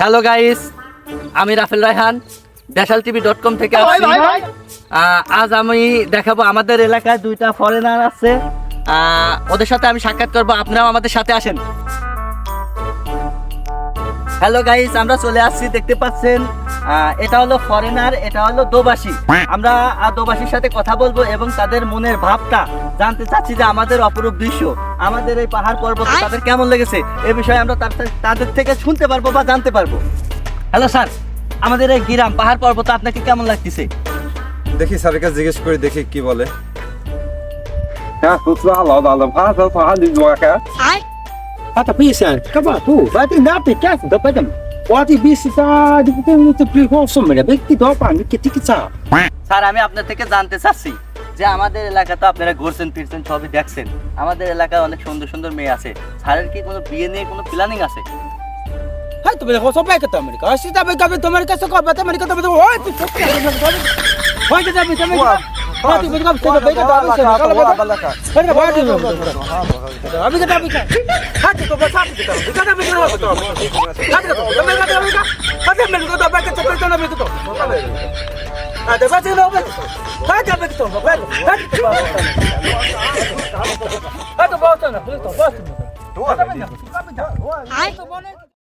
Hello guys আমি Rafel Raihan Deshal TV dot com থেকে আসছি আজ আমি দেখাবো আমাদের এলাকায় দুইটা ফরেনার আছে। ওদের সাথে আমি সাক্ষাৎ করব। আপনারাও আমাদের সাথে আসেন। হ্যালো গাইস আমরা চলে আসছি দেখতে পাচ্ছেন। এটা হলো ফরেনার এটা হলো দোবাসী। আমরা দোবাসীর সাথে কথা বলব এবং তাদের মনের ভাবটা জানতে চাচ্ছি যে আমাদের অপরূপ দৃশ্য। আমাদের এই পাহাড় পর্বত তাদের কেমন লেগেছে? এ বিষয়ে আমরা তাদের থেকে শুনতে পারব বা জানতে পারব। হ্যালো স্যার আমাদের এই গ্রাম পাহাড় পর্বত আপনাকে কেমন লাগতেছে? দেখি স্যারের কাছে জিজ্ঞেস করে দেখি কি বলে। স্যার? আমি আপনার থেকে জানতে চাচ্ছি। যে আমাদের এলাকা তো আপনারা ঘুরছেন ফিরছেন সবই দেখছেন আমাদের এলাকায় অনেক সুন্দর সুন্দর মেয়ে আছে স্যারের কি কোনো বিয়ে নিয়ে কোনো প্ল্যানিং আছে হ্যাঁ তুমি দেখো সবাই কত আমেরিকা আসি যাবে যাবে তোমার কাছে কবে আমেরিকা তবে তো হয় তুই সত্যি হয় যাবে তুমি আমি mereka. Hai tu mereka bisa baik